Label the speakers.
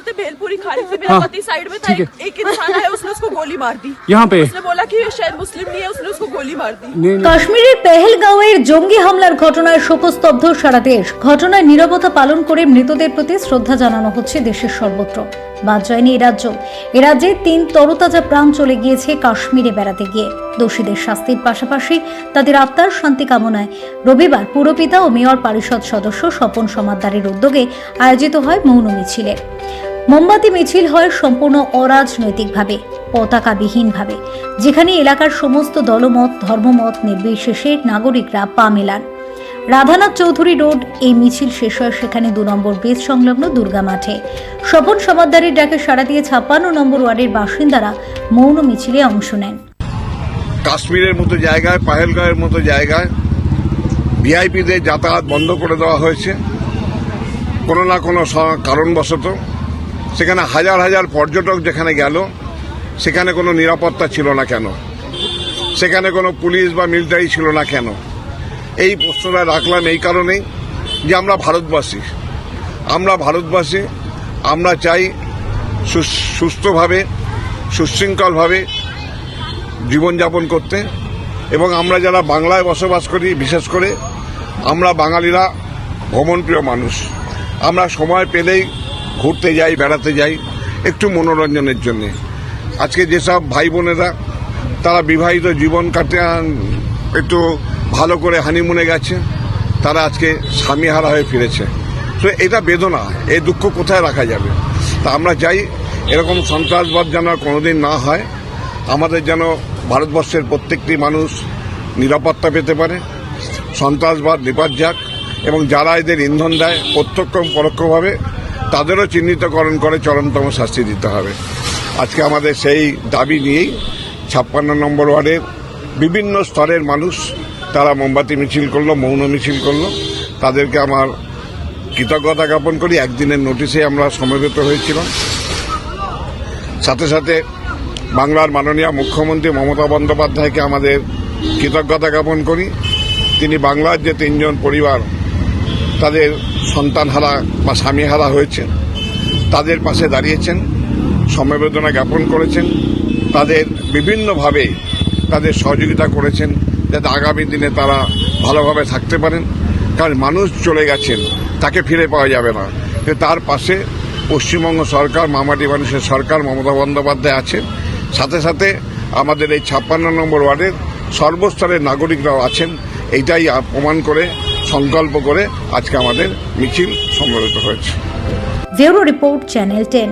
Speaker 1: बोलते भेलपुरी खा रही थी मेरा
Speaker 2: हाँ,
Speaker 1: पति साइड में था
Speaker 2: ठीक है।
Speaker 1: एक, एक इंसान आया उसने उसको गोली मार दी
Speaker 2: यहाँ पे
Speaker 1: उसने बोला कि ये शायद मुस्लिम नहीं है उसने उसको गोली मार दी
Speaker 2: नहीं नहीं
Speaker 3: কাশ্মীরের পেহেলগাঁওয়ের জঙ্গি হামলার ঘটনায় শোকস্তব্ধ সারা দেশ ঘটনায় নীরবতা পালন করে মৃতদের প্রতি শ্রদ্ধা জানানো হচ্ছে দেশের সর্বত্র বাদ যায়নি এ রাজ্য এ রাজ্যে তিন তরতাজা প্রাণ চলে গিয়েছে কাশ্মীরে বেড়াতে গিয়ে দোষীদের শাস্তির পাশাপাশি তাদের আত্মার শান্তি কামনায় রবিবার পুরপিতা ও মেয়র পরিষদ সদস্য স্বপন সমাদ্দারের উদ্যোগে আয়োজিত হয় মৌন মিছিলে মোমবাতি মিছিল হয় সম্পূর্ণ অরাজনৈতিকভাবে, পতাকাবিহীনভাবে, যেখানে এলাকার সমস্ত দলমত, ধর্মমত নির্বিশেষে নাগরিকরা পা মেলান। রাধানাথ চৌধুরী রোড, এই মিছিল শেষ হয় সেখানে দু নম্বর ব্রিজ সংলগ্ন দুর্গা মাঠে। স্বপন সমাদ্দারের ডাকে সাড়া দিয়ে ছাপ্পান্ন নম্বর ওয়ার্ডের বাসিন্দারা মৌন মিছিলে অংশ নেন।
Speaker 4: কাশ্মীরের মতো জায়গায় পাহেলগাঁওয়ের মতো জায়গায় ভিআইপিদের যাতায়াত বন্ধ করে দেওয়া হয়েছে। কোনো না কোনো কারণবশত সেখানে হাজার হাজার পর্যটক যেখানে গেল, সেখানে কোনো নিরাপত্তা ছিল না কেন? সেখানে কোনো পুলিশ বা মিলিটারি ছিল না কেন? এই প্রশ্নটা রাখলাম এই কারণেই যে আমরা ভারতবাসী। আমরা ভারতবাসী, আমরা চাই সুস্থভাবে, সুশৃঙ্খলভাবে জীবনযাপন করতে এবং আমরা যারা বাংলায় বসবাস করি, বিশেষ করে আমরা বাঙালিরা ভ্রমণপ্রিয় মানুষ। আমরা সময় পেলেই ঘুরতে যাই, বেড়াতে যাই, একটু মনোরঞ্জনের জন্যে। আজকে যেসব ভাই বোনেরা, তারা বিবাহিত জীবন কাটে একটু ভালো করে হানিমুনে গেছে, তারা আজকে স্বামীহারা হয়ে ফিরেছে। তো এটা বেদনা এই দুঃখ কোথায় রাখা যাবে? তা আমরা চাই এরকম সন্ত্রাসবাদ যেন কোনোদিন না হয়, আমাদের যেন ভারতবর্ষের প্রত্যেকটি মানুষ নিরাপত্তা পেতে পারে, সন্ত্রাসবাদ নিপাত যাক, এবং যারা এদের ইন্ধন দেয় প্রত্যক্ষ পরোক্ষভাবে তাদেরও চিহ্নিতকরণ করে চরমতম শাস্তি দিতে হবে। আজকে আমাদের সেই দাবি নিয়েই ছাপ্পান্ন নম্বর ওয়ার্ডের বিভিন্ন স্তরের মানুষ তারা মোমবাতি মিছিল করল, মৌন মিছিল করল। তাদেরকে আমার কৃতজ্ঞতা জ্ঞাপন করি। একদিনের নোটিশে আমরা সমবেত হয়েছিলাম। সাথে সাথে বাংলার মাননীয় মুখ্যমন্ত্রী মমতা বন্দ্যোপাধ্যায়কে আমাদের কৃতজ্ঞতা জ্ঞাপন করি। তিনি বাংলার যে তিনজন পরিবার তাদের সন্তানহারা বা স্বামীহারা হয়েছে তাদের পাশে দাঁড়িয়েছেন, সমবেদনা জ্ঞাপন করেছেন, তাদের বিভিন্নভাবে তাদের সহযোগিতা করেছেন, যাতে আগামী দিনে তারা ভালোভাবে থাকতে পারেন। কারণ মানুষ চলে গেছেন, তাকে ফিরে পাওয়া যাবে না। তার পাশে পশ্চিমবঙ্গ সরকার, মামাটি মানুষের সরকার মমতা বন্দ্যোপাধ্যায় আছেন। সাথে সাথে আমাদের এই ছাপ্পান্ন নম্বর ওয়ার্ডের সর্বস্তরের নাগরিকরাও আছেন। এইটাই প্রমাণ করে সংকল্প করে আজকে আমাদের মিছিল সম্মিলিত হয়েছে।
Speaker 3: Bureau report channel ten.